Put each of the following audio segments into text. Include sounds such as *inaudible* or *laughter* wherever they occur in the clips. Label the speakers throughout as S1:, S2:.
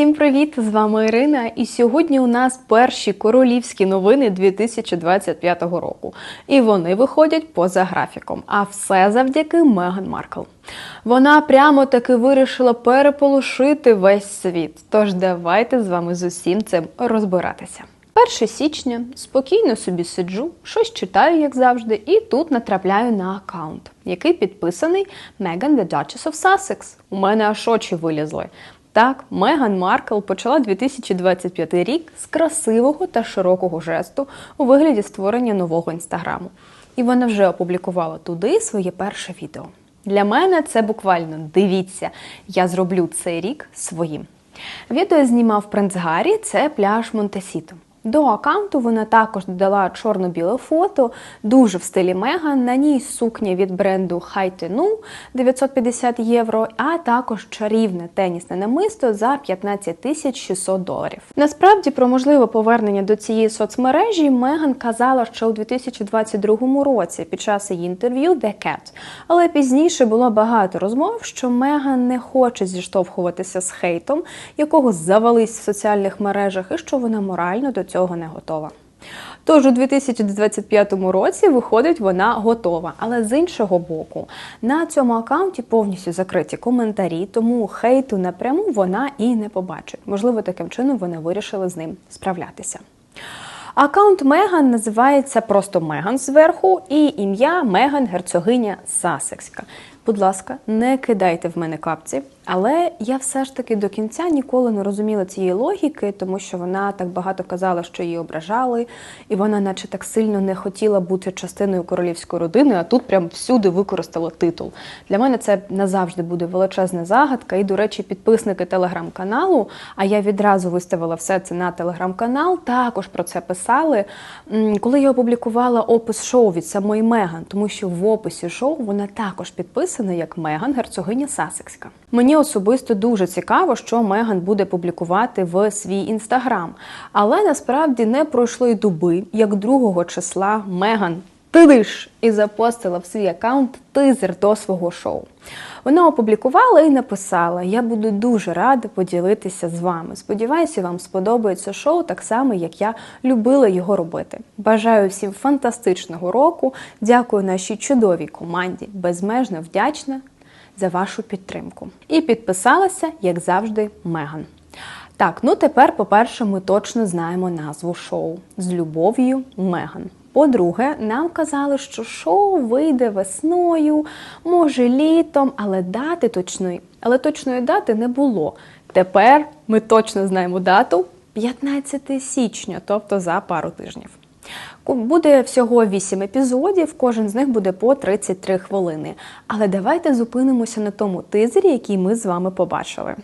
S1: Всім привіт! З вами Ірина. І сьогодні у нас перші королівські новини 2025 року. І вони виходять поза графіком. А все завдяки Меган Маркл. Вона прямо таки вирішила переполошити весь світ. Тож давайте з вами з усім цим розбиратися. 1 січня спокійно собі сиджу, щось читаю, як завжди, і тут натрапляю на аккаунт, який підписаний Meghan the Duchess of Sussex. У мене аж очі вилізли. Так, Меган Маркл почала 2025 рік з красивого та широкого жесту у вигляді створення нового інстаграму. І вона вже опублікувала туди своє перше відео. Для мене це буквально дивіться, я зроблю цей рік своїм. Відео знімав принц Гаррі, це пляж Монтесіто. До аккаунту вона також додала чорно-біле фото, дуже в стилі Меган. На ній сукня від бренду Хайтену 950 євро, а також чарівне тенісне намисто за 15 тисяч 600 доларів. Насправді про можливе повернення до цієї соцмережі Меган казала ще у 2022 році під час її інтерв'ю The Cat. Але пізніше було багато розмов, що Меган не хоче зіштовхуватися з хейтом, якого завались в соціальних мережах, і що вона морально до цього не готова. Тож у 2025 році виходить, вона готова. Але з іншого боку, на цьому аккаунті повністю закриті коментарі, тому хейту напряму вона і не побачить. Можливо, таким чином вони вирішили з ним справлятися. Аккаунт Меган називається просто Меган зверху, і ім'я Меган Герцогиня Сасекська. Будь ласка, не кидайте в мене капці. Але я все ж таки до кінця ніколи не розуміла цієї логіки, тому що вона так багато казала, що її ображали, і вона, наче так сильно не хотіла бути частиною королівської родини, а тут прям всюди використала титул. Для мене це назавжди буде величезна загадка. І, до речі, підписники телеграм-каналу. А я відразу виставила все це на телеграм-канал. Також про це писали. Коли я опублікувала опис шоу від самої Меган, тому що в описі шоу вона також підписана як Меган, герцогиня Сасекська. Мені особисто дуже цікаво, що Меган буде публікувати в свій інстаграм. Але насправді не пройшло й доби, як 2 числа Меган тидиш і запостила в свій аккаунт тизер до свого шоу. Вона опублікувала і написала: Я буду дуже рада поділитися з вами. Сподіваюся, вам сподобається шоу так само, як я любила його робити. Бажаю всім фантастичного року. Дякую нашій чудовій команді. Безмежно вдячна за вашу підтримку. І підписалася, як завжди, Меган. Так, ну тепер, по-перше, ми точно знаємо назву шоу з любов'ю Меган. По-друге, нам казали, що шоу вийде весною, може літом, але дати точної, але точної дати не було. Тепер ми точно знаємо дату 15 січня, тобто за пару тижнів. Буде всього 8 епізодів, кожен з них буде по 33 хвилини. Але давайте зупинимося на тому тизері, який ми з вами побачили.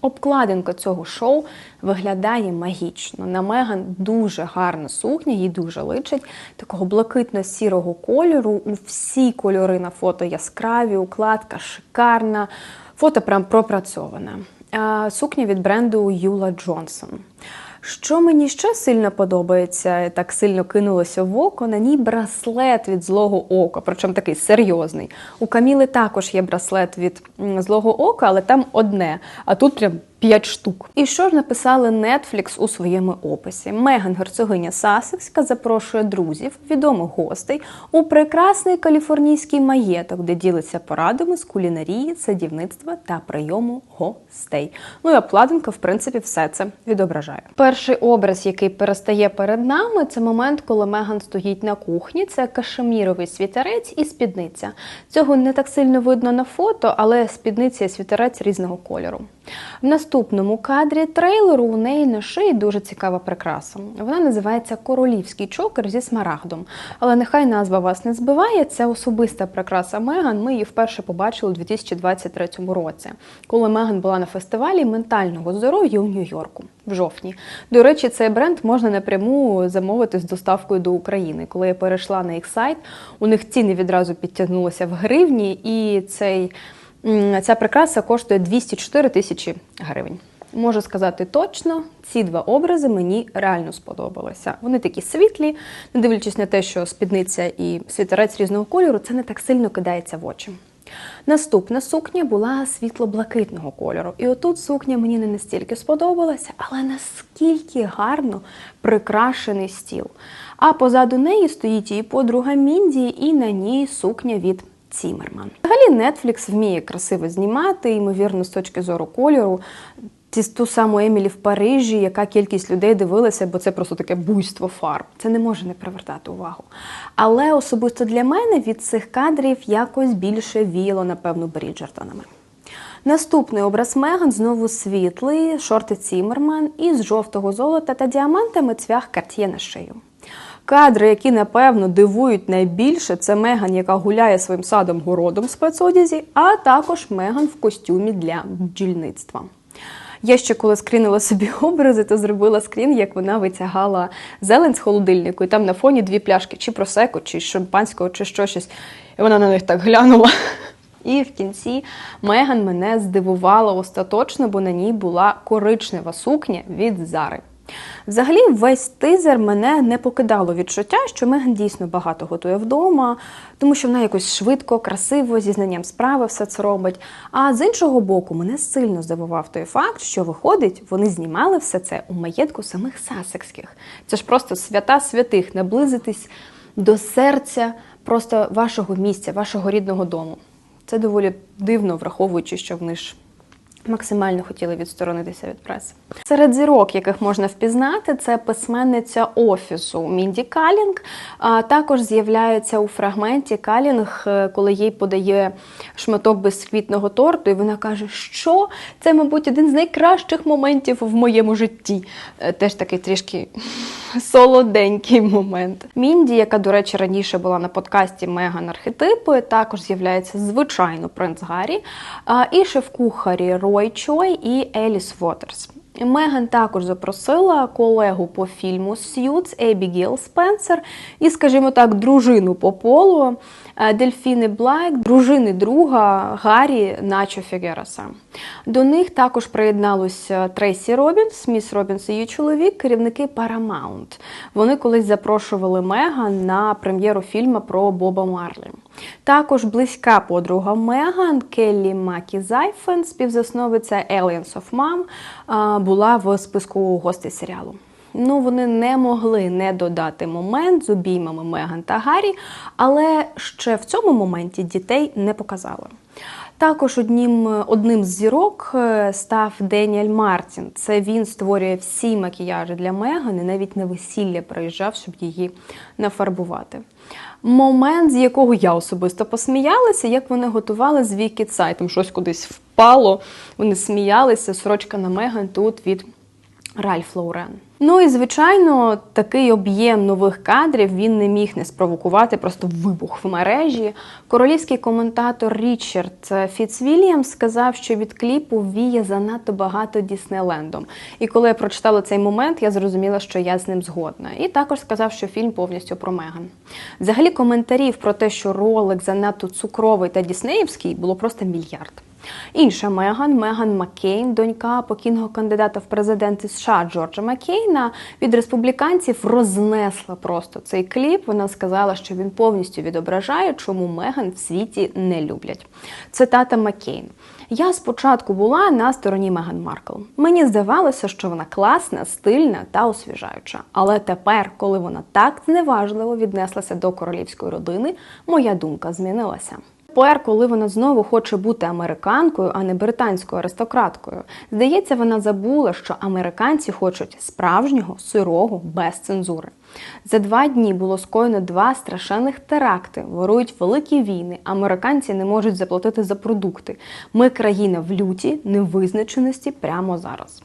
S1: Обкладинка цього шоу виглядає магічно. На Меган дуже гарна сукня, їй дуже личить такого блакитно-сірого кольору. Всі кольори на фото яскраві, укладка шикарна, фото прям пропрацьоване. Сукня від бренду Юла Джонсон. Що мені ще сильно подобається, так сильно кинулося в око, на ній браслет від злого ока, причому такий серйозний. У Каміли також є браслет від злого ока, але там одне. А тут прям 5 штук. І що ж написали Netflix у своєму описі? Меган Герцогиня Сасекська запрошує друзів, відомих гостей у прекрасний каліфорнійський маєток, де ділиться порадами з кулінарії, садівництва та прийому гостей. Ну і обкладинка, в принципі, все це відображає. Перший образ, який перестає перед нами, це момент, коли Меган стоїть на кухні. Це кашеміровий світерець і спідниця. Цього не так сильно видно на фото, але спідниця і світерець різного кольору. В наступному кадрі трейлеру у неї на шиї дуже цікава прикраса. Вона називається Королівський чокер зі смарагдом. Але нехай назва вас не збиває. Це особиста прикраса Меган. Ми її вперше побачили у 2023 році, коли Меган була на фестивалі ментального здоров'я у Нью-Йорку в жовтні. До речі, цей бренд можна напряму замовити з доставкою до України. Коли я перейшла на їх сайт, у них ціни відразу підтягнулися в гривні, і цей. Ця прикраса коштує 204 тисячі гривень. Можу сказати точно, ці два образи мені реально сподобалися. Вони такі світлі, не дивлячись на те, що спідниця і світерець різного кольору, це не так сильно кидається в очі. Наступна сукня була світло-блакитного кольору. І отут сукня мені не настільки сподобалася, але наскільки гарно прикрашений стіл. А позаду неї стоїть її подруга Мінді, і на ній сукня від Цімерман. Взагалі, Netflix вміє красиво знімати, ймовірно, з точки зору кольору. Ті- Ту саму Емілі в Парижі, яка кількість людей дивилася, бо це просто таке буйство фарб. Це не може не привертати увагу. Але особисто для мене від цих кадрів якось більше віяло, напевно, Бріджертонами. Наступний образ Меган знову світлий, шорти Цімерман із жовтого золота та діамантами цвях Cartier на шию. Кадри, які напевно дивують найбільше, це Меган, яка гуляє своїм садом городом в спецодязі, а також Меган в костюмі для бджільництва. Я ще коли скрінила собі *laughs* образи, то зробила скрін, як вона витягала зелень з холодильнику, і там на фоні дві пляшки чи просеко, чи шампанського, чи що щось. І вона на них так глянула. І в кінці Меган мене здивувала остаточно, бо на ній була коричнева сукня від Зари. Взагалі, весь тизер мене не покидало відчуття, що Меган дійсно багато готує вдома, тому що вона якось швидко, красиво, зі знанням справи все це робить. А з іншого боку, мене сильно здивував той факт, що виходить, вони знімали все це у маєтку самих сасекських. Це ж просто свята святих, наблизитись до серця просто вашого місця, вашого рідного дому. Це доволі дивно, враховуючи, що вони ж максимально хотіли відсторонитися від преси. Серед зірок, яких можна впізнати, це письменниця офісу Мінді Калінг. А також з'являється у фрагменті Калінг, е, коли їй подає шматок безквітного торту, і вона каже, що це, мабуть, один з найкращих моментів в моєму житті. Е, Теж такий трішки *laughs* солоденький момент. Мінді, яка, до речі, раніше була на подкасті Меган Архетипи, також з'являється звичайно принц Гаррі, і шеф-кухарі Рой Чой і Еліс Вотерс. Меган також запросила колегу по фільму Сьюц Ебігіл Спенсер і, скажімо так, дружину по полу Дельфіни Блайк, дружини друга Гаррі Начо Фігераса. До них також приєдналося Трейсі Робінс, міс Робінс і її чоловік, керівники Paramount. Вони колись запрошували Меган на прем'єру фільму про Боба Марлі. Також близька подруга Меган Келлі Макі Зайфен, співзасновиця Aliens of Mom, була в списку гостей серіалу. Ну, вони не могли не додати момент з обіймами Меган та Гаррі, але ще в цьому моменті дітей не показали. Також одним, одним з зірок е, став Деніель Мартін. Це він створює всі макіяжі для Меган і навіть на весілля приїжджав, щоб її нафарбувати. Момент, з якого я особисто посміялася, як вони готували з Вікі Цай. Там щось кудись впало. Вони сміялися. Сорочка на Меган тут від Ральф Лаурен. Ну і звичайно, такий об'єм нових кадрів він не міг не спровокувати просто вибух в мережі. Королівський коментатор Річард Фіцвільямс сказав, що від кліпу віє занадто багато Діснейлендом. І коли я прочитала цей момент, я зрозуміла, що я з ним згодна. І також сказав, що фільм повністю про Меган. Взагалі, коментарів про те, що ролик занадто цукровий та діснеївський, було просто мільярд. Інша Меган, Меган Маккейн, донька покійного кандидата в президенти США Джорджа Маккейна, від республіканців рознесла просто цей кліп. Вона сказала, що він повністю відображає, чому Меган в світі не люблять. Цитата Маккейн. Я спочатку була на стороні Меган Маркл. Мені здавалося, що вона класна, стильна та освіжаюча. Але тепер, коли вона так зневажливо віднеслася до королівської родини, моя думка змінилася. Тепер, коли вона знову хоче бути американкою, а не британською аристократкою, здається, вона забула, що американці хочуть справжнього, сирого, без цензури. За два дні було скоєно два страшенних теракти, ворують великі війни. Американці не можуть заплатити за продукти. Ми країна в люті, невизначеності прямо зараз.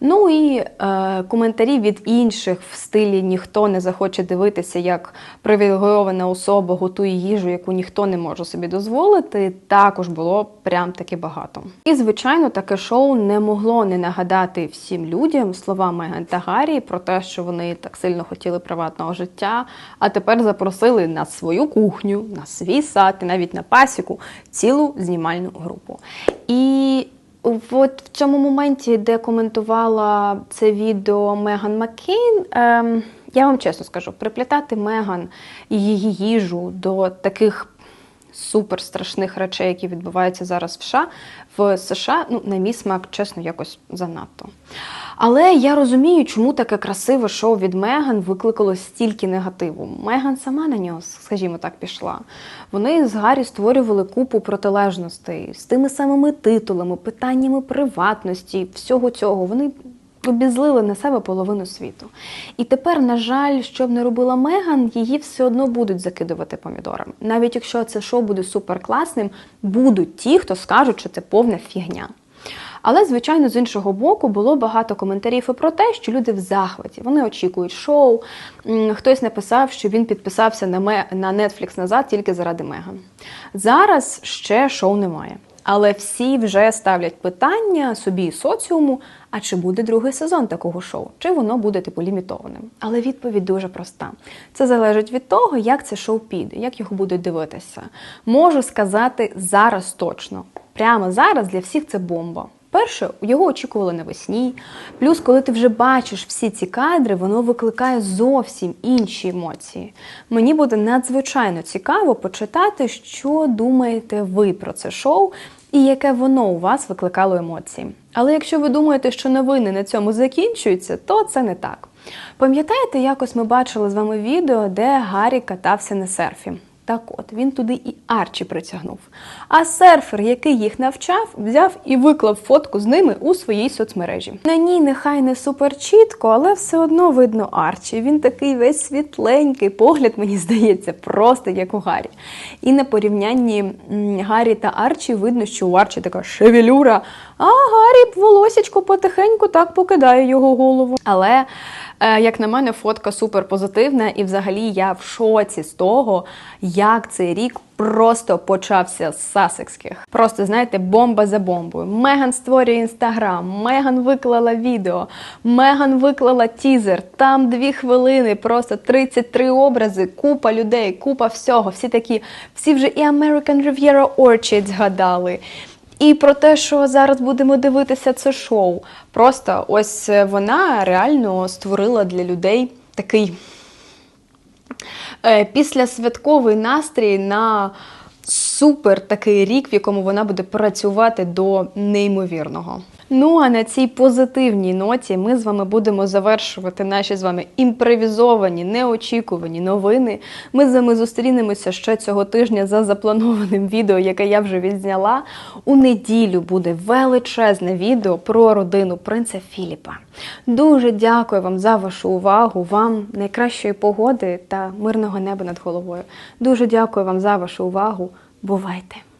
S1: Ну і е, коментарі від інших в стилі ніхто не захоче дивитися, як привілейована особа готує їжу, яку ніхто не може собі дозволити. Також було прям таки багато. І звичайно, таке шоу не могло не нагадати всім людям слова Меган та Гаррі про те, що вони так сильно хотіли приватного життя, а тепер запросили на свою кухню, на свій сад і навіть на пасіку цілу знімальну групу. І От в цьому моменті, де коментувала це відео Меган Маккейн, ем, я вам чесно скажу, приплітати Меган і її їжу до таких супер страшних речей, які відбуваються зараз в США, в США, ну, на мій смак, чесно, якось занадто. Але я розумію, чому таке красиве шоу від Меган викликало стільки негативу. Меган сама на нього, скажімо так, пішла. Вони з Гаррі створювали купу протилежностей з тими самими титулами, питаннями приватності, всього цього. Вони обізлили на себе половину світу. І тепер, на жаль, що б не робила Меган, її все одно будуть закидувати помідорами. Навіть якщо це шоу буде суперкласним, будуть ті, хто скажуть, що це повна фігня. Але, звичайно, з іншого боку, було багато коментарів і про те, що люди в захваті. Вони очікують шоу. Хтось написав, що він підписався на ме- на Netflix назад тільки заради Меган. Зараз ще шоу немає. Але всі вже ставлять питання собі і соціуму: а чи буде другий сезон такого шоу? Чи воно буде типу лімітованим? Але відповідь дуже проста. Це залежить від того, як це шоу піде, як його будуть дивитися. Можу сказати зараз точно. Прямо зараз для всіх це бомба. Перше, його очікували навесні. Плюс, коли ти вже бачиш всі ці кадри, воно викликає зовсім інші емоції. Мені буде надзвичайно цікаво почитати, що думаєте ви про це шоу і яке воно у вас викликало емоції. Але якщо ви думаєте, що новини на цьому закінчуються, то це не так. Пам'ятаєте, якось ми бачили з вами відео, де Гаррі катався на серфі. Так от, він туди і Арчі притягнув. А серфер, який їх навчав, взяв і виклав фотку з ними у своїй соцмережі. На ній нехай не супер чітко, але все одно видно Арчі. Він такий весь світленький, погляд, мені здається, просто як у Гаррі. І на порівнянні Гаррі та Арчі видно, що у Арчі така шевелюра, а Гаррі волосячко потихеньку так покидає його голову. Але Як на мене, фотка супер позитивна, і взагалі я в шоці з того, як цей рік просто почався з сасекських. Просто знаєте, бомба за бомбою. Меган створює інстаграм, Меган виклала відео, Меган виклала тізер. Там дві хвилини, просто 33 образи, купа людей, купа всього. Всі такі, всі вже і American Riviera Orchid згадали. І про те, що зараз будемо дивитися це шоу. Просто ось е, вона реально створила для людей такий е, післясвятковий настрій на супер такий рік, в якому вона буде працювати до неймовірного. Ну а на цій позитивній ноті ми з вами будемо завершувати наші з вами імпровізовані, неочікувані новини. Ми з вами зустрінемося ще цього тижня за запланованим відео, яке я вже відзняла. У неділю буде величезне відео про родину принца Філіпа. Дуже дякую вам за вашу увагу, вам найкращої погоди та мирного неба над головою. Дуже дякую вам за вашу увагу. Бувайте!